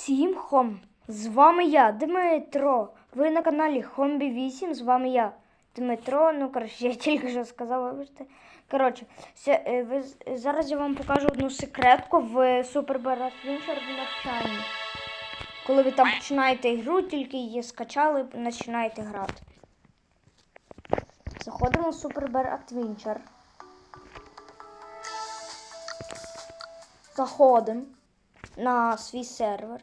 Всім хом! З вами я, Дмитро. Ви на каналі Хомбі 8, з вами я, Дмитро. Ну, коротше, я тільки що сказав, вибачте. Коротше, е, ви, зараз я вам покажу одну секретку в Barrett Adventure в навчанні. Коли ви там починаєте ігру, тільки її скачали, починаєте грати. Заходимо в Super Bear Adventure. Заходимо на свій сервер.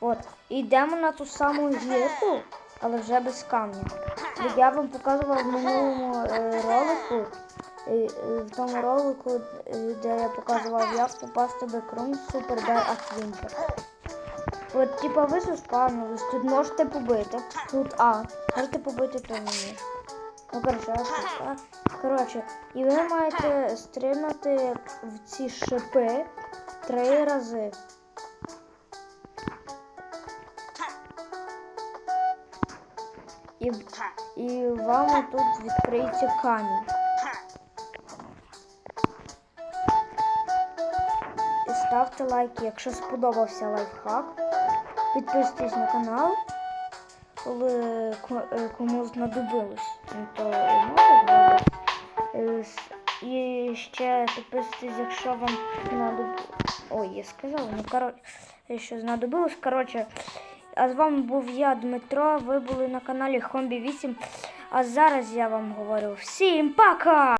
От, йдемо на ту саму гірку, але вже без камня. Я вам показував в минулому е, ролику, е, е, в тому ролику, де я показував, як попасти в Super Bear Adventure. От, типа, ви заспавнились, тут можете побити. Тут А. Можете побити то ні. Ну, коротше, і ви маєте стрибнути в ці шипи три рази. І, і вам тут відкриється камінь. І ставте лайки, якщо сподобався лайфхак. Підписуйтесь на канал, коли ко- е, кому знадобилось. То добре. Е, І ще підписуйтесь, якщо вам знадобилось. Ой, я сказала, ну коротше, що знадобилось. Коротше, а з вами був я, Дмитро. Ви були на каналі Хомбі 8. А зараз я вам говорю всім пока!